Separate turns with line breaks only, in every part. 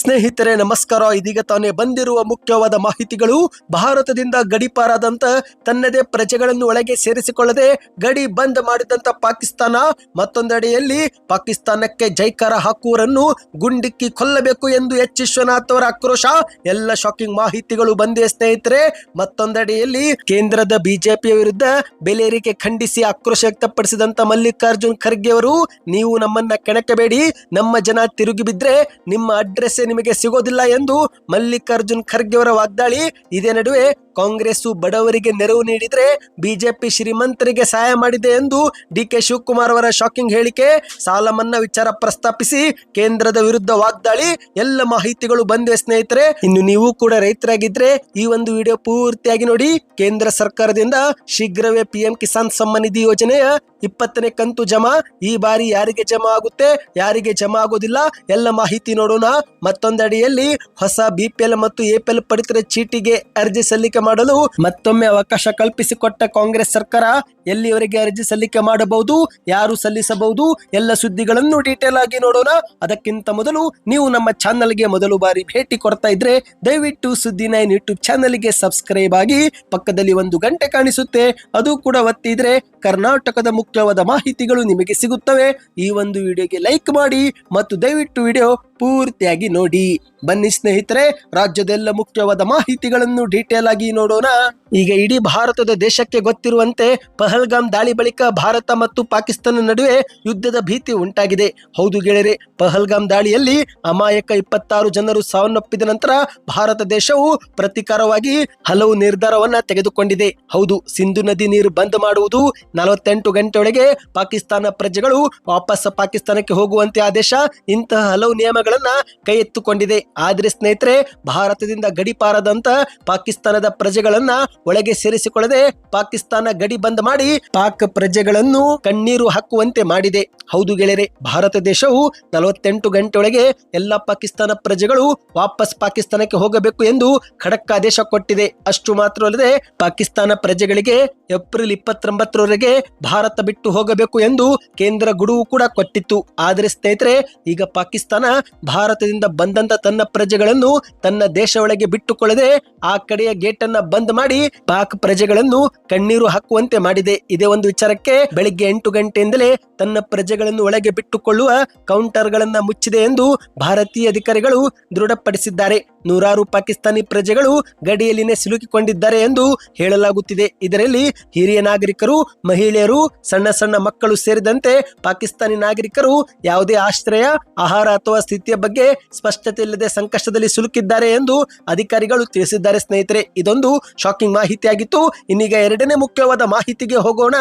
ಸ್ನೇಹಿತರೆ, ನಮಸ್ಕಾರ. ಇದೀಗ ತಾನೇ ಬಂದಿರುವ ಮುಖ್ಯವಾದ ಮಾಹಿತಿಗಳು. ಭಾರತದಿಂದ ಗಡಿಪಾರಾದಂತ ತನ್ನದೇ ಪ್ರಜೆಗಳನ್ನು ಒಳಗೆ ಸೇರಿಸಿಕೊಳ್ಳದೆ ಗಡಿ ಬಂದ್ ಮಾಡಿದಂತ ಪಾಕಿಸ್ತಾನ, ಮತ್ತೊಂದೆಡೆಯಲ್ಲಿ ಪಾಕಿಸ್ತಾನಕ್ಕೆ ಜೈಕಾರ ಹಾಕುವರನ್ನು ಗುಂಡಿಕ್ಕಿ ಕೊಲ್ಲಬೇಕು ಎಂದು ಎಚ್. ವಿಶ್ವನಾಥ್ ಅವರ ಆಕ್ರೋಶ. ಎಲ್ಲ ಶಾಕಿಂಗ್ ಮಾಹಿತಿಗಳು ಬಂದಿವೆ ಸ್ನೇಹಿತರೆ. ಮತ್ತೊಂದೆಡೆಯಲ್ಲಿ ಕೇಂದ್ರದ ಬಿಜೆಪಿ ವಿರುದ್ಧ ಬೆಲೆ ಏರಿಕೆ ಖಂಡಿಸಿ ಆಕ್ರೋಶ ವ್ಯಕ್ತಪಡಿಸಿದಂತ ಮಲ್ಲಿಕಾರ್ಜುನ್ ಖರ್ಗೆ ಅವರು, ನೀವು ನಮ್ಮನ್ನ ಕೆಣಕಬೇಡಿ. ನಮ್ಮ ಜನ ತಿರುಗಿ ಬಿದ್ರೆ ನಿಮ್ಮ ಅಡ್ರೆಸ್ ನಿಮಗೆ ಸಿಗೋದಿಲ್ಲ ಎಂದು ಮಲ್ಲಿಕಾರ್ಜುನ್ ಖರ್ಗೆ ಅವರ ವಾಗ್ದಾಳಿ. ಇದೇ ನಡುವೆ ಕಾಂಗ್ರೆಸ್ ಬಡವರಿಗೆ ನೆರವು ನೀಡಿದ್ರೆ ಬಿಜೆಪಿ ಶ್ರೀಮಂತರಿಗೆ ಸಹಾಯ ಮಾಡಿದೆ ಎಂದು ಡಿ ಕೆ ಶಿವಕುಮಾರ್ ಅವರ ಶಾಕಿಂಗ್ ಹೇಳಿಕೆ. ಸಾಲ ಮನ್ನಾ ವಿಚಾರ ಪ್ರಸ್ತಾಪಿಸಿ ಕೇಂದ್ರದ ವಿರುದ್ಧ ವಾಗ್ದಾಳಿ. ಎಲ್ಲ ಮಾಹಿತಿಗಳು ಬಂದಿವೆ ಸ್ನೇಹಿತರೆ. ಇನ್ನು ನೀವು ಕೂಡ ರೈತರಾಗಿದ್ರೆ ಈ ಒಂದು ವಿಡಿಯೋ ಪೂರ್ತಿಯಾಗಿ ನೋಡಿ. ಕೇಂದ್ರ ಸರ್ಕಾರದಿಂದ ಶೀಘ್ರವೇ ಪಿಎಂ ಕಿಸಾನ್ ಸಮ್ಮಾನ್ ನಿಧಿ ಯೋಜನೆಯ ಇಪ್ಪತ್ತನೇ ಕಂತು ಜಮಾ. ಈ ಬಾರಿ ಯಾರಿಗೆ ಜಮಾ ಆಗುತ್ತೆ? ಯಾರಿಗೆ ಜಮಾ ಆಗೋದಿಲ್ಲ? ಎಲ್ಲ ಮಾಹಿತಿ ನೋಡೋಣ. ಮತ್ತೊಂದಡಿಯಲ್ಲಿ ಹೊಸ ಬಿಪಿಎಲ್ ಮತ್ತು ಎಪಿಎಲ್ ಪಡಿತರ ಚೀಟಿಗೆ ಅರ್ಜಿ ಸಲ್ಲಿಕೆ ಮಾಡಲು ಮತ್ತೊಮ್ಮೆ ಅವಕಾಶ ಕಲ್ಪಿಸಿಕೊಟ್ಟ ಕಾಂಗ್ರೆಸ್ ಸರ್ಕಾರ ಎಲ್ಲಿಯವರೆಗೆ ಅರ್ಜಿ ಸಲ್ಲಿಕೆ ಮಾಡಬಹುದು, ಯಾರು ಸಲ್ಲಿಸಬಹುದು, ಎಲ್ಲ ಸುದ್ದಿಗಳನ್ನು ಡೀಟೇಲ್ ಆಗಿ ನೋಡೋಣ. ಅದಕ್ಕಿಂತ ಮೊದಲು ನೀವು ನಮ್ಮ ಚಾನಲ್ಗೆ ಮೊದಲು ಬಾರಿ ಭೇಟಿ ಕೊಡ್ತಾ ಇದ್ರೆ ದಯವಿಟ್ಟು ಸುದ್ದಿ ನೈನ್ ಯೂಟ್ಯೂಬ್ ಚಾನಲ್ಗೆ ಸಬ್ಸ್ಕ್ರೈಬ್ ಆಗಿ ಪಕ್ಕದಲ್ಲಿ ಒಂದು ಗಂಟೆ ಕಾಣಿಸುತ್ತೆ. ಅದು ಕೂಡ ಒತ್ತಿದ್ರೆ ಕರ್ನಾಟಕದ ಮುಖ್ಯವಾದ ಮಾಹಿತಿಗಳು ನಿಮಗೆ ಸಿಗುತ್ತವೆ. ಈ ಒಂದು ವಿಡಿಯೋಗೆ ಲೈಕ್ ಮಾಡಿ ಮತ್ತು ದಯವಿಟ್ಟು ವಿಡಿಯೋ ಪೂರ್ತಿಯಾಗಿ ನೋಡಿ. ಬನ್ನಿ ಸ್ನೇಹಿತರೆ, ರಾಜ್ಯದೆಲ್ಲ ಮುಖ್ಯವಾದ ಮಾಹಿತಿಗಳನ್ನು ಡೀಟೇಲ್ ಆಗಿ ನೋಡೋಣ. ಈಗ ಇಡೀ ಭಾರತದ ದೇಶಕ್ಕೆ ಗೊತ್ತಿರುವಂತೆ ಪಹಲ್ಗಾಮ್ ದಾಳಿ ಬಳಿಕ ಭಾರತ ಮತ್ತು ಪಾಕಿಸ್ತಾನ ನಡುವೆ ಯುದ್ಧದ ಭೀತಿ ಉಂಟಾಗಿದೆ. ಹೌದು ಗೆಳೆಯರೆ, ಪಹಲ್ಗಾಮ್ ದಾಳಿಯಲ್ಲಿ ಅಮಾಯಕ ಇಪ್ಪತ್ತಾರು ಜನರು ಸಾವನ್ನಪ್ಪಿದ ನಂತರ ಭಾರತ ದೇಶವು ಪ್ರತೀಕಾರವಾಗಿ ಹಲವು ನಿರ್ಧಾರವನ್ನ ತೆಗೆದುಕೊಂಡಿದೆ. ಹೌದು, ಸಿಂಧು ನದಿ ನೀರು ಬಂದ್ ಮಾಡುವುದು ನಲವತ್ತೆಂಟು ಗಂಟೆಯೊಳಗೆ ಪಾಕಿಸ್ತಾನ ಪ್ರಜೆಗಳು ವಾಪಸ್ ಪಾಕಿಸ್ತಾನಕ್ಕೆ ಹೋಗುವಂತೆ ಆದೇಶ. ಇಂತಹ ಹಲವು ನಿಯಮಗಳನ್ನ ಕೈ ಎತ್ತುಕೊಂಡಿದೆ. ಆದ್ರೆ ಸ್ನೇಹಿತರೆ, ಭಾರತದಿಂದ ಗಡಿಪಾರದಂತ ಪಾಕಿಸ್ತಾನದ ಪ್ರಜೆಗಳನ್ನ ಒಳಗೆ ಸೇರಿಸಿಕೊಳ್ಳದೆ ಪಾಕಿಸ್ತಾನ ಗಡಿ ಬಂದ್ ಮಾಡಿ ಪಾಕ್ ಪ್ರಜೆಗಳನ್ನು ಕಣ್ಣೀರು ಹಾಕುವಂತೆ ಮಾಡಿದೆ. ಹೌದು ಗೆಳೆಯರೆ, ಭಾರತ ದೇಶವು ನಲವತ್ತೆಂಟು ಗಂಟೆಯೊಳಗೆ ಎಲ್ಲ ಪಾಕಿಸ್ತಾನ ಪ್ರಜೆಗಳು ವಾಪಸ್ ಪಾಕಿಸ್ತಾನಕ್ಕೆ ಹೋಗಬೇಕು ಎಂದು ಖಡಕ್ ಆದೇಶ ಕೊಟ್ಟಿದೆ. ಅಷ್ಟು ಮಾತ್ರ ಅಲ್ಲದೆ ಪಾಕಿಸ್ತಾನ ಪ್ರಜೆಗಳಿಗೆ ಏಪ್ರಿಲ್ ಇಪ್ಪತ್ತೊಂಬತ್ತರವರೆಗೆ ಭಾರತ ಬಿಟ್ಟು ಹೋಗಬೇಕು ಎಂದು ಕೇಂದ್ರ ಗುಡುವು ಕೂಡ ಕೊಟ್ಟಿತ್ತು. ಆದರೆ ಸ್ನೇಹಿತರೆ, ಈಗ ಪಾಕಿಸ್ತಾನ ಭಾರತದಿಂದ ಬಂದಂತ ತನ್ನ ಪ್ರಜೆಗಳನ್ನು ತನ್ನ ದೇಶ ಒಳಗೆ ಬಿಟ್ಟುಕೊಳ್ಳದೆ ಆ ಕಡೆಯ ಗೇಟ್ ಅನ್ನ ಬಂದ್ ಮಾಡಿ ಪಾಕ್ ಪ್ರಜೆಗಳನ್ನು ಕಣ್ಣೀರು ಹಾಕುವಂತೆ ಮಾಡಿದೆ. ಇದೇ ಒಂದು ವಿಚಾರಕ್ಕೆ ಬೆಳಿಗ್ಗೆ ಎಂಟು ಗಂಟೆಯಿಂದಲೇ ತನ್ನ ಪ್ರಜೆಗಳನ್ನು ಒಳಗೆ ಬಿಟ್ಟುಕೊಳ್ಳುವ ಕೌಂಟರ್ ಗಳನ್ನ ಮುಚ್ಚಿದೆ ಎಂದು ಭಾರತೀಯ ಅಧಿಕಾರಿಗಳು ದೃಢಪಡಿಸಿದ್ದಾರೆ. ನೂರಾರು ಪಾಕಿಸ್ತಾನಿ ಪ್ರಜೆಗಳು ಗಡಿಯಲ್ಲಿನೇ ಸಿಲುಕಿಕೊಂಡಿದ್ದಾರೆ ಎಂದು ಹೇಳಲಾಗುತ್ತಿದೆ. ಇದರಲ್ಲಿ ಹಿರಿಯ ನಾಗರಿಕರು, ಮಹಿಳೆಯರು, ಸಣ್ಣ ಸಣ್ಣ ಮಕ್ಕಳು ಸೇರಿದಂತೆ ಪಾಕಿಸ್ತಾನಿ ನಾಗರಿಕರು ಯಾವುದೇ ಆಶ್ರಯ, ಆಹಾರ ಅಥವಾ ಸ್ಥಿತಿಯ ಬಗ್ಗೆ ಸ್ಪಷ್ಟತೆ ಇಲ್ಲದೆ ಸಂಕಷ್ಟದಲ್ಲಿ ಸಿಲುಕಿದ್ದಾರೆ ಎಂದು ಅಧಿಕಾರಿಗಳು ತಿಳಿಸಿದ್ದಾರೆ ಸ್ನೇಹಿತರೆ. ಇದೊಂದು ಶಾಕಿಂಗ್ ಮಾಹಿತಿಯಾಗಿತ್ತು. ಇನ್ನೀಗ ಎರಡನೇ ಮುಖ್ಯವಾದ ಮಾಹಿತಿಗೆ ಹೋಗೋಣ.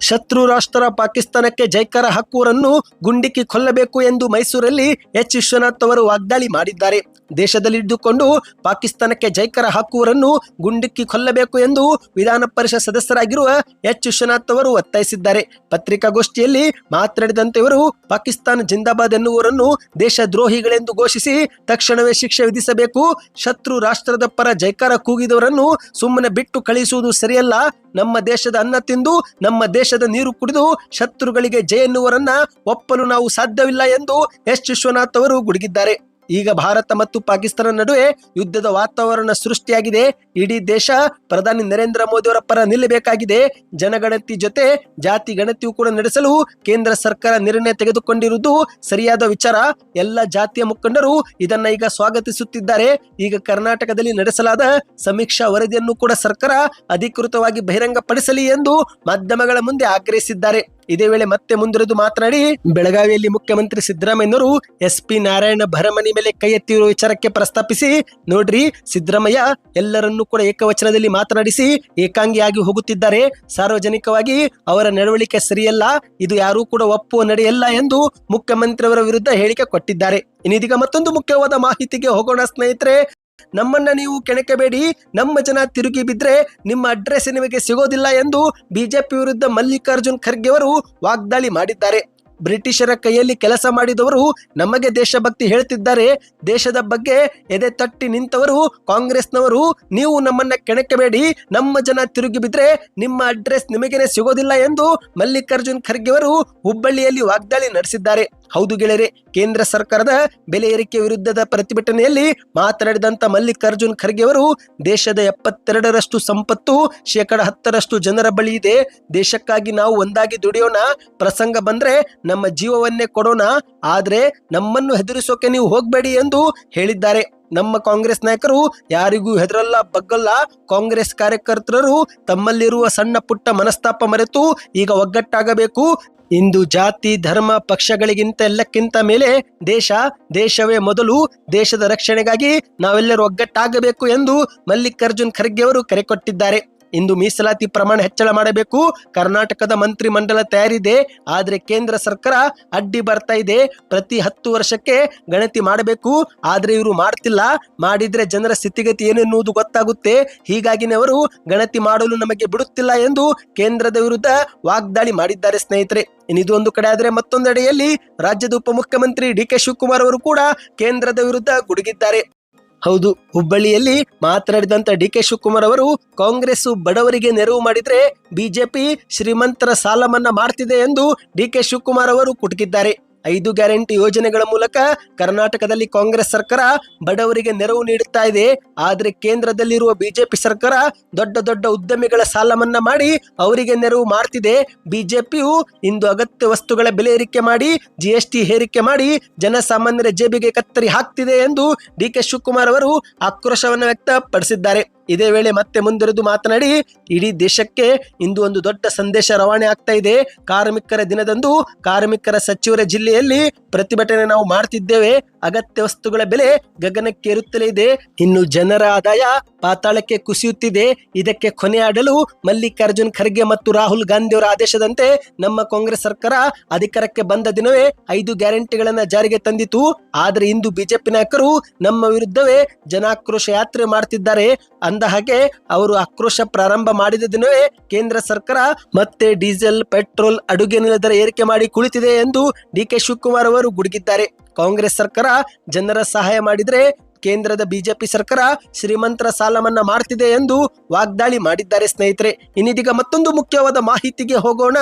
ಶತ್ರು ರಾಷ್ಟ್ರ ಪಾಕಿಸ್ತಾನಕ್ಕೆ ಜೈಕಾರ ಹಾಕುವರನ್ನು ಗುಂಡಿಕ್ಕಿ ಕೊಲ್ಲಬೇಕು ಎಂದು ಮೈಸೂರಲ್ಲಿ ಎಚ್ ವಿಶ್ವನಾಥ್ ಅವರು ವಾಗ್ದಾಳಿ ಮಾಡಿದ್ದಾರೆ. ದೇಶದಲ್ಲಿದ್ದುಕೊಂಡು ಪಾಕಿಸ್ತಾನಕ್ಕೆ ಜೈಕರ ಹಾಕುವರನ್ನು ಗುಂಡಿಕ್ಕಿ ಕೊಲ್ಲಬೇಕು ಎಂದು ವಿಧಾನ ಪರಿಷತ್ ಸದಸ್ಯರಾಗಿರುವ ಎಚ್ ವಿಶ್ವನಾಥ್ ಅವರು ಒತ್ತಾಯಿಸಿದ್ದಾರೆ. ಪತ್ರಿಕಾಗೋಷ್ಠಿಯಲ್ಲಿ ಮಾತನಾಡಿದಂತೆ ಇವರು, ಪಾಕಿಸ್ತಾನ ಜಿಂದಾಬಾದ್ ಎನ್ನುವರನ್ನು ದೇಶ ದ್ರೋಹಿಗಳೆಂದು ಘೋಷಿಸಿ ತಕ್ಷಣವೇ ಶಿಕ್ಷೆ ವಿಧಿಸಬೇಕು, ಶತ್ರು ರಾಷ್ಟ್ರದ ಪರ ಜೈಕಾರ ಕೂಗಿದವರನ್ನು ಸುಮ್ಮನೆ ಬಿಟ್ಟು ಕಳಿಸುವುದು ಸರಿಯಲ್ಲ, ನಮ್ಮ ದೇಶದ ಅನ್ನ ತಿಂದು ನಮ್ಮ ದೇಶದ ನೀರು ಕುಡಿದು ಶತ್ರುಗಳಿಗೆ ಜಯ ಎನ್ನುವರನ್ನ ಒಪ್ಪಲು ನಾವು ಸಾಧ್ಯವಿಲ್ಲ ಎಂದು ಎಸ್ ವಿಶ್ವನಾಥ್ ಅವರು ಗುಡುಗಿದ್ದಾರೆ. ಈಗ ಭಾರತ ಮತ್ತು ಪಾಕಿಸ್ತಾನ ನಡುವೆ ಯುದ್ಧದ ವಾತಾವರಣ ಸೃಷ್ಟಿಯಾಗಿದೆ. ಇಡೀ ದೇಶ ಪ್ರಧಾನಿ ನರೇಂದ್ರ ಮೋದಿ ಅವರ ಪರ ನಿಲ್ಲಬೇಕಾಗಿದೆ. ಜನಗಣತಿ ಜೊತೆ ಜಾತಿ ಗಣತಿಯು ಕೂಡ ನಡೆಸಲು ಕೇಂದ್ರ ಸರ್ಕಾರ ನಿರ್ಣಯ ತೆಗೆದುಕೊಂಡಿರುವುದು ಸರಿಯಾದ ವಿಚಾರ. ಎಲ್ಲ ಜಾತಿಯ ಮುಖಂಡರು ಇದನ್ನ ಈಗ ಸ್ವಾಗತಿಸುತ್ತಿದ್ದಾರೆ. ಈಗ ಕರ್ನಾಟಕದಲ್ಲಿ ನಡೆಸಲಾದ ಸಮೀಕ್ಷಾ ವರದಿಯನ್ನು ಕೂಡ ಸರ್ಕಾರ ಅಧಿಕೃತವಾಗಿ ಬಹಿರಂಗಪಡಿಸಲಿ ಎಂದು ಮಾಧ್ಯಮಗಳ ಮುಂದೆ ಆಗ್ರಹಿಸಿದ್ದಾರೆ. ಇದೇ ವೇಳೆ ಮತ್ತೆ ಮುಂದುವರೆದು ಮಾತನಾಡಿ, ಬೆಳಗಾವಿಯಲ್ಲಿ ಮುಖ್ಯಮಂತ್ರಿ ಸಿದ್ದರಾಮಯ್ಯನವರು ಎಸ್ ಪಿ ನಾರಾಯಣ ಭರಮನಿ ಮೇಲೆ ಕೈ ಎತ್ತಿರುವ ವಿಚಾರಕ್ಕೆ ಪ್ರಸ್ತಾಪಿಸಿ, ನೋಡ್ರಿ ಸಿದ್ದರಾಮಯ್ಯ ಎಲ್ಲರನ್ನೂ ಕೂಡ ಏಕವಚನದಲ್ಲಿ ಮಾತನಾಡಿಸಿ ಏಕಾಂಗಿಯಾಗಿ ಹೋಗುತ್ತಿದ್ದಾರೆ. ಸಾರ್ವಜನಿಕವಾಗಿ ಅವರ ನಡವಳಿಕೆ ಸರಿಯಲ್ಲ, ಇದು ಯಾರೂ ಕೂಡ ಒಪ್ಪುವ ನಡೆಯಲ್ಲ ಎಂದು ಮುಖ್ಯಮಂತ್ರಿಯವರ ವಿರುದ್ಧ ಹೇಳಿಕೆ ಕೊಟ್ಟಿದ್ದಾರೆ. ಇನ್ನಿದೀಗ ಮತ್ತೊಂದು ಮುಖ್ಯವಾದ ಮಾಹಿತಿಗೆ ಹೋಗೋಣ ಸ್ನೇಹಿತರೆ. ನಮ್ಮನ್ನ ನೀವು ಕೆಣಕಬೇಡಿ. ನಮ್ಮ ಜನ ತಿರುಗಿ ಬಿದ್ರೆ ನಿಮ್ಮ ಅಡ್ರೆಸ್ ನಿಮಗೆ ಸಿಗೋದಿಲ್ಲ ಎಂದು ಬಿಜೆಪಿ ವಿರುದ್ಧ ಮಲ್ಲಿಕಾರ್ಜುನ್ ಖರ್ಗೆ ಅವರು ವಾಗ್ದಾಳಿ ಮಾಡಿದ್ದಾರೆ. ಬ್ರಿಟಿಷರ ಕೈಯಲ್ಲಿ ಕೆಲಸ ಮಾಡಿದವರು ನಮಗೆ ದೇಶಭಕ್ತಿ ಹೇಳ್ತಿದ್ದಾರೆ. ದೇಶದ ಬಗ್ಗೆ ಎದೆ ತಟ್ಟಿ ನಿಂತವರು ಕಾಂಗ್ರೆಸ್ನವರು. ನೀವು ನಮ್ಮನ್ನ ಕೆಣಕಬೇಡಿ. ನಮ್ಮ ಜನ ತಿರುಗಿ ಬಿದ್ರೆ ನಿಮ್ಮ ಅಡ್ರೆಸ್ ನಿಮಗೇನೆ ಸಿಗೋದಿಲ್ಲ ಎಂದು ಮಲ್ಲಿಕಾರ್ಜುನ್ ಖರ್ಗೆ ಅವರು ಹುಬ್ಬಳ್ಳಿಯಲ್ಲಿ ವಾಗ್ದಾಳಿ ನಡೆಸಿದ್ದಾರೆ. ಹೌದು ಗೆಳೆಯರೆ, ಕೇಂದ್ರ ಸರ್ಕಾರದ ಬೆಲೆ ಏರಿಕೆ ವಿರುದ್ಧದ ಪ್ರತಿಭಟನೆಯಲ್ಲಿ ಮಾತನಾಡಿದಂತ ಮಲ್ಲಿಕಾರ್ಜುನ್ ಖರ್ಗೆ ಅವರು, ದೇಶದ ಎಪ್ಪತ್ತೆರಡರಷ್ಟು ಸಂಪತ್ತು, ಶೇಕಡ ಹತ್ತರಷ್ಟು ಜನರ ಬಳಿ ಇದೆ. ದೇಶಕ್ಕಾಗಿ ನಾವು ಒಂದಾಗಿ ದುಡಿಯೋಣ, ಪ್ರಸಂಗ ಬಂದ್ರೆ ನಮ್ಮ ಜೀವವನ್ನೇ ಕೊಡೋಣ. ಆದ್ರೆ ನಮ್ಮನ್ನು ಹೆದರಿಸೋಕೆ ನೀವು ಹೋಗ್ಬೇಡಿ ಎಂದು ಹೇಳಿದ್ದಾರೆ. ನಮ್ಮ ಕಾಂಗ್ರೆಸ್ ನಾಯಕರು ಯಾರಿಗೂ ಹೆದರಲ್ಲ, ಬಗ್ಗಲ್ಲ. ಕಾಂಗ್ರೆಸ್ ಕಾರ್ಯಕರ್ತರು ತಮ್ಮಲ್ಲಿರುವ ಸಣ್ಣ ಪುಟ್ಟ ಮನಸ್ತಾಪ ಮರೆತು ಈಗ ಒಗ್ಗಟ್ಟಾಗಬೇಕು. ಇಂದು ಜಾತಿ, ಧರ್ಮ, ಪಕ್ಷಗಳಿಗಿಂತ ಎಲ್ಲಕ್ಕಿಂತ ಮೇಲೆ ದೇಶ, ದೇಶವೇ ಮೊದಲು. ದೇಶದ ರಕ್ಷಣೆಗಾಗಿ ನಾವೆಲ್ಲರೂ ಒಗ್ಗಟ್ಟಾಗಬೇಕು ಎಂದು ಮಲ್ಲಿಕಾರ್ಜುನ್ ಖರ್ಗೆ ಅವರು ಕರೆ ಕೊಟ್ಟಿದ್ದಾರೆ. ಇಂದು ಮೀಸಲಾತಿ ಪ್ರಮಾಣ ಹೆಚ್ಚಳ ಮಾಡಬೇಕು. ಕರ್ನಾಟಕದ ಮಂತ್ರಿ ಮಂಡಲ ತಯಾರಿದೆ. ಆದರೆ ಕೇಂದ್ರ ಸರ್ಕಾರ ಅಡ್ಡಿ ಬರ್ತಾ ಇದೆ. ಪ್ರತಿ ಹತ್ತು ವರ್ಷಕ್ಕೆ ಗಣತಿ ಮಾಡಬೇಕು. ಆದರೆ ಇವರು ಮಾಡ್ತಿಲ್ಲ. ಮಾಡಿದ್ರೆ ಜನರ ಸ್ಥಿತಿಗತಿ ಏನು ಎನ್ನುವುದು ಗೊತ್ತಾಗುತ್ತೆ. ಹೀಗಾಗಿನೇ ಅವರು ಗಣತಿ ಮಾಡಲು ನಮಗೆ ಬಿಡುತ್ತಿಲ್ಲ ಎಂದು ಕೇಂದ್ರದ ವಿರುದ್ಧ ವಾಗ್ದಾಳಿ ಮಾಡಿದ್ದಾರೆ ಸ್ನೇಹಿತರೆ. ಇನ್ನಿದು ಒಂದು ಕಡೆ ಆದರೆ ಮತ್ತೊಂದೆಡೆಯಲ್ಲಿ ರಾಜ್ಯದ ಉಪಮುಖ್ಯಮಂತ್ರಿ ಡಿ ಕೆ ಶಿವಕುಮಾರ್ ಅವರು ಕೂಡ ಕೇಂದ್ರದ ವಿರುದ್ಧ ಗುಡುಗಿದ್ದಾರೆ. ಹೌದು, ಹುಬ್ಬಳ್ಳಿಯಲ್ಲಿ ಮಾತನಾಡಿದಂತ ಡಿ ಕೆ ಶಿವಕುಮಾರ್ ಅವರು ಕಾಂಗ್ರೆಸ್ ಬಡವರಿಗೆ ನೆರವು ಮಾಡಿದ್ರೆ ಬಿಜೆಪಿ ಶ್ರೀಮಂತರ ಸಾಲ ಮನ್ನಾ ಮಾಡ್ತಿದೆ ಎಂದು ಡಿ ಕೆ ಶಿವಕುಮಾರ್ ಅವರು ಕುಟುಕಿದ್ದಾರೆ. ಐದು ಗ್ಯಾರಂಟಿ ಯೋಜನೆಗಳ ಮೂಲಕ ಕರ್ನಾಟಕದಲ್ಲಿ ಕಾಂಗ್ರೆಸ್ ಸರ್ಕಾರ ಬಡವರಿಗೆ ನೆರವು ನೀಡುತ್ತಾ ಇದೆ. ಆದರೆ ಕೇಂದ್ರದಲ್ಲಿರುವ ಬಿಜೆಪಿ ಸರ್ಕಾರ ದೊಡ್ಡ ದೊಡ್ಡ ಉದ್ಯಮಿಗಳ ಸಾಲ ಮನ್ನಾ ಮಾಡಿ ಅವರಿಗೆ ನೆರವು ಮಾಡ್ತಿದೆ. ಬಿಜೆಪಿಯು ಇಂದು ಅಗತ್ಯ ವಸ್ತುಗಳ ಬೆಲೆ ಏರಿಕೆ ಮಾಡಿ ಜಿಎಸ್ಟಿ ಹೇರಿಕೆ ಮಾಡಿ ಜನಸಾಮಾನ್ಯರ ಜೇಬಿಗೆ ಕತ್ತರಿ ಹಾಕ್ತಿದೆ ಎಂದು ಡಿ ಕೆ ಶಿವಕುಮಾರ್ ಅವರು ಆಕ್ರೋಶವನ್ನು ವ್ಯಕ್ತಪಡಿಸಿದ್ದಾರೆ. ಇದೇ ವೇಳೆ ಮತ್ತೆ ಮುಂದಿರಿದು ಮಾತನಾಡಿ, ಇಡೀ ದೇಶಕ್ಕೆ ಇಂದು ಒಂದು ದೊಡ್ಡ ಸಂದೇಶ ರವಾನೆ ಆಗ್ತಾ ಇದೆ. ಕಾರ್ಮಿಕರ ದಿನದಂದು ಕಾರ್ಮಿಕರ ಸಚಿವರ ಜಿಲ್ಲೆಯಲ್ಲಿ ಪ್ರತಿಭಟನೆ ನಾವು ಮಾಡ್ತಿದ್ದೇವೆ. ಅಗತ್ಯ ವಸ್ತುಗಳ ಬೆಲೆ ಗಗನಕ್ಕೇರುತ್ತಲೇ ಇದೆ. ಇನ್ನು ಜನರ ಆದಾಯ ಪಾತಾಳಕ್ಕೆ ಕುಸಿಯುತ್ತಿದೆ. ಇದಕ್ಕೆ ಕೊನೆಯಾಡಲು ಮಲ್ಲಿಕಾರ್ಜುನ್ ಖರ್ಗೆ ಮತ್ತು ರಾಹುಲ್ ಗಾಂಧಿಯವರ ಆದೇಶದಂತೆ ನಮ್ಮ ಕಾಂಗ್ರೆಸ್ ಸರ್ಕಾರ ಅಧಿಕಾರಕ್ಕೆ ಬಂದ ದಿನವೇ ಐದು ಗ್ಯಾರಂಟಿಗಳನ್ನ ಜಾರಿಗೆ ತಂದಿತು ಆದರೆ ಇಂದು ಬಿಜೆಪಿ ನಾಯಕರು ನಮ್ಮ ವಿರುದ್ಧವೇ ಜನಾಕ್ರೋಶ ಯಾತ್ರೆ ಮಾಡ್ತಿದ್ದಾರೆ. ಅಂದ ಹಾಗೆ ಅವರು ಆಕ್ರೋಶ ಪ್ರಾರಂಭ ಮಾಡಿದ ದಿನವೇ ಕೇಂದ್ರ ಸರ್ಕಾರ ಮತ್ತೆ ಡೀಸೆಲ್, ಪೆಟ್ರೋಲ್, ಅಡುಗೆ ಅನಿಲ ದರ ಏರಿಕೆ ಮಾಡಿ ಕುಳಿತಿದೆ ಎಂದು ಡಿ ಕೆ ಶಿವಕುಮಾರ್ ಅವರು ಗುಡುಗಿದ್ದಾರೆ. ಕಾಂಗ್ರೆಸ್ ಸರ್ಕಾರ ಜನರ ಸಹಾಯ ಮಾಡಿದರೆ ಕೇಂದ್ರದ ಬಿಜೆಪಿ ಸರ್ಕಾರ ಶ್ರೀಮಂತರ ಸಾಲ ಮನ್ನಾ ಮಾಡ್ತಿದೆ ಎಂದು ವಾಗ್ದಾಳಿ ಮಾಡಿದ್ದಾರೆ ಸ್ನೇಹಿತರೆ. ಇನ್ನಿದೀಗ ಮತ್ತೊಂದು ಮುಖ್ಯವಾದ ಮಾಹಿತಿಗೆ ಹೋಗೋಣ.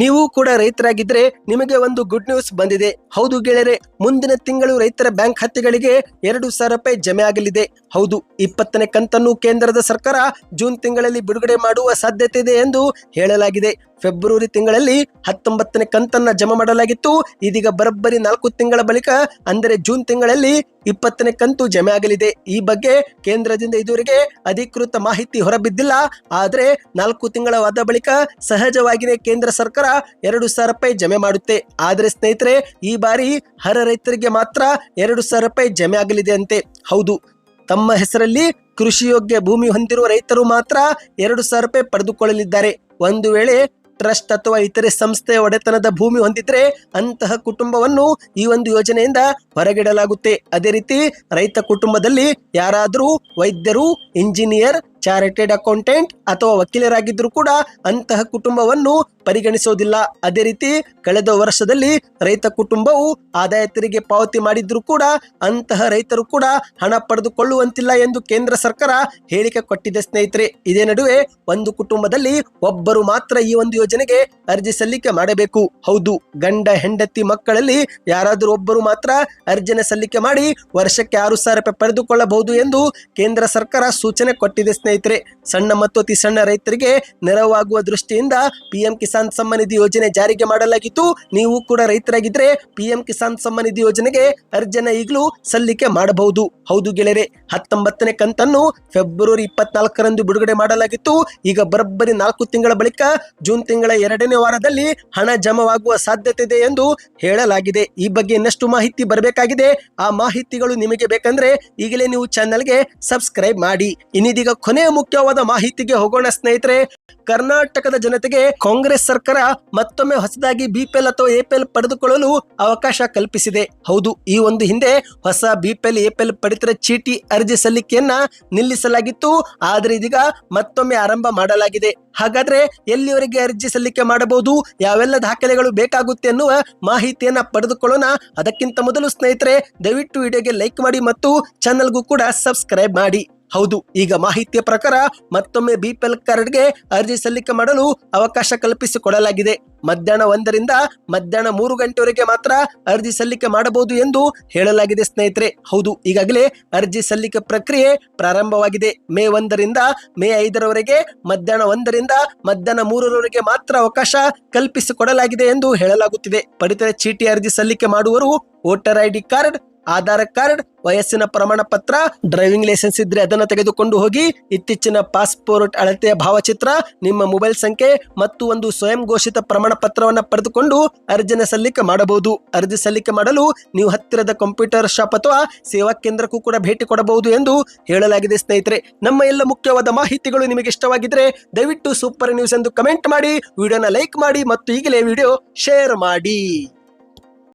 ನೀವು ಕೂಡ ರೈತರಾಗಿದ್ರೆ ನಿಮಗೆ ಒಂದು ಗುಡ್ ನ್ಯೂಸ್ ಬಂದಿದೆ. ಹೌದು ಗೆಳೆಯರೆ, ಮುಂದಿನ ತಿಂಗಳು ರೈತರ ಬ್ಯಾಂಕ್ ಖಾತೆಗಳಿಗೆ ಎರಡು ಸಾವಿರ ರೂಪಾಯಿ ಜಮೆ ಆಗಲಿದೆ. ಹೌದು, ಇಪ್ಪತ್ತನೇ ಕಂತನ್ನು ಕೇಂದ್ರದ ಸರ್ಕಾರ ಜೂನ್ ತಿಂಗಳಲ್ಲಿ ಬಿಡುಗಡೆ ಮಾಡುವ ಸಾಧ್ಯತೆ ಇದೆ ಎಂದು ಹೇಳಲಾಗಿದೆ. ಫೆಬ್ರವರಿ ತಿಂಗಳಲ್ಲಿ ಹತ್ತೊಂಬತ್ತನೇ ಕಂತನ್ನ ಜಮಾ ಮಾಡಲಾಗಿತ್ತು. ಇದೀಗ ಬರೋಬ್ಬರಿ ನಾಲ್ಕು ತಿಂಗಳ ಬಳಿಕ, ಅಂದರೆ ಜೂನ್ ತಿಂಗಳಲ್ಲಿ ಇಪ್ಪತ್ತನೇ ಕಂತು ಜಮೆ ಆಗಲಿದೆ. ಈ ಬಗ್ಗೆ ಕೇಂದ್ರದಿಂದ ಇದುವರೆಗೆ ಅಧಿಕೃತ ಮಾಹಿತಿ ಹೊರಬಿದ್ದಿಲ್ಲ. ಆದರೆ ನಾಲ್ಕು ತಿಂಗಳವಾದ ಬಳಿಕ ಸಹಜವಾಗಿಯೇ ಕೇಂದ್ರ ಸರ್ಕಾರ ಎರಡು ಸಾವಿರ ರೂಪಾಯಿ ಜಮೆ ಮಾಡುತ್ತೆ. ಆದರೆ ಸ್ನೇಹಿತರೆ, ಈ ಬಾರಿ ಹರ ರೈತರಿಗೆ ಮಾತ್ರ ಎರಡು ಸಾವಿರ ರೂಪಾಯಿ ಜಮೆ ಆಗಲಿದೆ ಅಂತೆ. ಹೌದು, ತಮ್ಮ ಹೆಸರಲ್ಲಿ ಕೃಷಿಯೋಗ್ಯ ಭೂಮಿ ಹೊಂದಿರುವ ರೈತರು ಮಾತ್ರ ಎರಡು ಸಾವಿರ ರೂಪಾಯಿ ಪಡೆದುಕೊಳ್ಳಲಿದ್ದಾರೆ. ಒಂದು ವೇಳೆ ಟ್ರಸ್ಟ್ ಅಥವಾ ಇತರೆ ಸಂಸ್ಥೆಯ ಒಡೆತನದ ಭೂಮಿ ಹೊಂದಿದ್ರೆ ಅಂತಹ ಕುಟುಂಬವನ್ನು ಈ ಒಂದು ಯೋಜನೆಯಿಂದ ಹೊರಗಿಡಲಾಗುತ್ತೆ. ಅದೇ ರೀತಿ ರೈತ ಕುಟುಂಬದಲ್ಲಿ ಯಾರಾದರೂ ವೈದ್ಯರು, ಇಂಜಿನಿಯರ್ ಚಾರ್ಟೆಡ್ ಅಕೌಂಟೆಂಟ್ ಅಥವಾ ವಕೀಲರಾಗಿದ್ದರೂ ಕೂಡ ಅಂತಹ ಕುಟುಂಬವನ್ನು ಪರಿಗಣಿಸೋದಿಲ್ಲ. ಅದೇ ರೀತಿ ಕಳೆದ ವರ್ಷದಲ್ಲಿ ರೈತ ಕುಟುಂಬವು ಆದಾಯ ತೆರಿಗೆ ಪಾವತಿ ಮಾಡಿದ್ರೂ ಕೂಡ ಅಂತಹ ರೈತರು ಕೂಡ ಹಣ ಪಡೆದುಕೊಳ್ಳುವಂತಿಲ್ಲ ಎಂದು ಕೇಂದ್ರ ಸರ್ಕಾರ ಹೇಳಿಕೆ ಕೊಟ್ಟಿದೆ ಸ್ನೇಹಿತರೆ. ಇದೇ ನಡುವೆ ಒಂದು ಕುಟುಂಬದಲ್ಲಿ ಒಬ್ಬರು ಮಾತ್ರ ಈ ಒಂದು ಯೋಜನೆಗೆ ಅರ್ಜಿ ಸಲ್ಲಿಕೆ ಮಾಡಬೇಕು. ಹೌದು, ಗಂಡ, ಹೆಂಡತಿ, ಮಕ್ಕಳಲ್ಲಿ ಯಾರಾದರೂ ಒಬ್ಬರು ಮಾತ್ರ ಅರ್ಜಿನ ಸಲ್ಲಿಕೆ ಮಾಡಿ ವರ್ಷಕ್ಕೆ ಆರು ಸಾವಿರ ರೂಪಾಯಿ ಪಡೆದುಕೊಳ್ಳಬಹುದು ಎಂದು ಕೇಂದ್ರ ಸರ್ಕಾರ ಸೂಚನೆ ಕೊಟ್ಟಿದೆ ಸ್ನೇಹಿತರೆ. ಸಣ್ಣ ಮತ್ತು ಅತಿ ಸಣ್ಣ ರೈತರಿಗೆ ನೆರವಾಗುವ ದೃಷ್ಟಿಯಿಂದ ಪಿಎಂ ಕಿಸಾನ್ ಸಮ್ಮಾನ್ ನಿಧಿ ಯೋಜನೆ ಜಾರಿಗೆ ಮಾಡಲಾಗಿತ್ತು. ನೀವು ಕೂಡ ರೈತರಾಗಿದ್ರೆ ಪಿಎಂ ಕಿಸಾನ್ ಸಮ್ಮಾನ್ ನಿಧಿ ಯೋಜನೆಗೆ ಅರ್ಜಿಯನ್ನು ಈಗಲೂ ಸಲ್ಲಿಕೆ ಮಾಡಬಹುದು. ಹೌದು ಗೆಳೆಯರೆ, ಹತ್ತೊಂಬತ್ತನೇ ಕಂತನ್ನು ಫೆಬ್ರವರಿ ಇಪ್ಪತ್ನಾಲ್ಕರಂದು ಬಿಡುಗಡೆ ಮಾಡಲಾಗಿತ್ತು. ಈಗ ಬರೋಬ್ಬರಿ ನಾಲ್ಕು ತಿಂಗಳ ಬಳಿಕ ಜೂನ್ ತಿಂಗಳ ಎರಡನೇ ವಾರದಲ್ಲಿ ಹಣ ಜಮವಾಗುವ ಸಾಧ್ಯತೆ ಇದೆ ಎಂದು ಹೇಳಲಾಗಿದೆ. ಈ ಬಗ್ಗೆ ಇನ್ನಷ್ಟು ಮಾಹಿತಿ ಬರಬೇಕಾಗಿದೆ. ಆ ಮಾಹಿತಿಗಳು ನಿಮಗೆ ಬೇಕಂದ್ರೆ ಈಗಲೇ ನೀವು ಚಾನೆಲ್ಗೆ ಸಬ್ಸ್ಕ್ರೈಬ್ ಮಾಡಿ. ಇನ್ನಿದೀಗ ಕೊನೆಯ ಮುಖ್ಯವಾದ ಮಾಹಿತಿಗೆ ಹೋಗೋಣ ಸ್ನೇಹಿತರೆ, ಕರ್ನಾಟಕದ ಜನತೆಗೆ ಕಾಂಗ್ರೆಸ್ ಸರ್ಕಾರ ಮತ್ತೊಮ್ಮೆ ಹೊಸದಾಗಿ ಬಿಪಿಎಲ್ ಅಥವಾ ಎಪಿಎಲ್ ಪಡೆದುಕೊಳ್ಳಲು ಅವಕಾಶ ಕಲ್ಪಿಸಿದೆ. ಹೌದು, ಈ ಒಂದು ಹಿಂದೆ ಹೊಸ ಬಿಪಿಎಲ್ ಎಪಿಎಲ್ ಪಡಿತರ ಚೀಟಿ ಅರ್ಜಿ ಸಲ್ಲಿಕೆಯನ್ನ ನಿಲ್ಲಿಸಲಾಗಿತ್ತು. ಆದರೆ ಇದೀಗ ಮತ್ತೊಮ್ಮೆ ಆರಂಭ ಮಾಡಲಾಗಿದೆ. ಹಾಗಾದ್ರೆ ಎಲ್ಲಿವರೆಗೆ ಅರ್ಜಿ ಸಲ್ಲಿಕೆ ಮಾಡಬಹುದು? ಯಾವೆಲ್ಲ ದಾಖಲೆಗಳು ಬೇಕಾಗುತ್ತೆ ಎನ್ನುವ ಮಾಹಿತಿಯನ್ನ ಪಡೆದುಕೊಳ್ಳೋಣ. ಅದಕ್ಕಿಂತ ಮೊದಲು ಸ್ನೇಹಿತರೆ, ದಯವಿಟ್ಟು ವಿಡಿಯೋಗೆ ಲೈಕ್ ಮಾಡಿ ಮತ್ತು ಚಾನಲ್ಗೂ ಕೂಡ ಸಬ್ಸ್ಕ್ರೈಬ್ ಮಾಡಿ. ಹೌದು, ಈಗ ಮಾಹಿತಿಯ ಪ್ರಕಾರ ಮತ್ತೊಮ್ಮೆ ಬಿಪಿಎಲ್ ಕಾರ್ಡ್ಗೆ ಅರ್ಜಿ ಸಲ್ಲಿಕೆ ಮಾಡಲು ಅವಕಾಶ ಕಲ್ಪಿಸಿಕೊಡಲಾಗಿದೆ. ಮಧ್ಯಾಹ್ನ ಒಂದರಿಂದ ಮಧ್ಯಾಹ್ನ ಮೂರು ಗಂಟೆವರೆಗೆ ಮಾತ್ರ ಅರ್ಜಿ ಸಲ್ಲಿಕೆ ಮಾಡಬಹುದು ಎಂದು ಹೇಳಲಾಗಿದೆ ಸ್ನೇಹಿತರೆ. ಹೌದು, ಈಗಾಗಲೇ ಅರ್ಜಿ ಸಲ್ಲಿಕೆ ಪ್ರಕ್ರಿಯೆ ಪ್ರಾರಂಭವಾಗಿದೆ. ಮೇ ಒಂದರಿಂದ ಮೇ ಐದರವರೆಗೆ ಮಧ್ಯಾಹ್ನ ಒಂದರಿಂದ ಮಧ್ಯಾಹ್ನ ಮೂರರವರೆಗೆ ಮಾತ್ರ ಅವಕಾಶ ಕಲ್ಪಿಸಿಕೊಡಲಾಗಿದೆ ಎಂದು ಹೇಳಲಾಗುತ್ತಿದೆ. ಪಡಿತರ ಚೀಟಿ ಅರ್ಜಿ ಸಲ್ಲಿಕೆ ಮಾಡುವರು voter ID card Aadhaar card, ವಯಸ್ಸಿನ ಪ್ರಮಾಣ ಪತ್ರ ಡ್ರೈವಿಂಗ್ ಲೈಸೆನ್ಸ್ ಇದ್ರೆ ಅದನ್ನು ತೆಗೆದುಕೊಂಡು ಹೋಗಿ, ಇತ್ತೀಚಿನ ಪಾಸ್ಪೋರ್ಟ್ ಅಳತೆಯ ಭಾವಚಿತ್ರ, ನಿಮ್ಮ ಮೊಬೈಲ್ ಸಂಖ್ಯೆ ಮತ್ತು ಒಂದು ಸ್ವಯಂ ಘೋಷಿತ ಪ್ರಮಾಣ ಪತ್ರವನ್ನು ಪಡೆದುಕೊಂಡು ಅರ್ಜಿನ ಸಲ್ಲಿಕೆ ಮಾಡಬಹುದು. ಅರ್ಜಿ ಸಲ್ಲಿಕೆ ಮಾಡಲು ನೀವು ಹತ್ತಿರದ ಕಂಪ್ಯೂಟರ್ ಶಾಪ್ ಅಥವಾ ಸೇವಾ ಕೇಂದ್ರಕ್ಕೂ ಕೂಡ ಭೇಟಿ ಕೊಡಬಹುದು ಎಂದು ಹೇಳಲಾಗಿದೆ ಸ್ನೇಹಿತರೆ. ನಮ್ಮ ಎಲ್ಲ ಮುಖ್ಯವಾದ ಮಾಹಿತಿಗಳು ನಿಮಗೆ ಇಷ್ಟವಾಗಿದ್ರೆ ದಯವಿಟ್ಟು ಸೂಪರ್ ನ್ಯೂಸ್ ಎಂದು ಕಮೆಂಟ್ ಮಾಡಿ, ವಿಡಿಯೋನ ಲೈಕ್ ಮಾಡಿ ಮತ್ತು ಈಗಲೇ ವಿಡಿಯೋ ಶೇರ್ ಮಾಡಿ.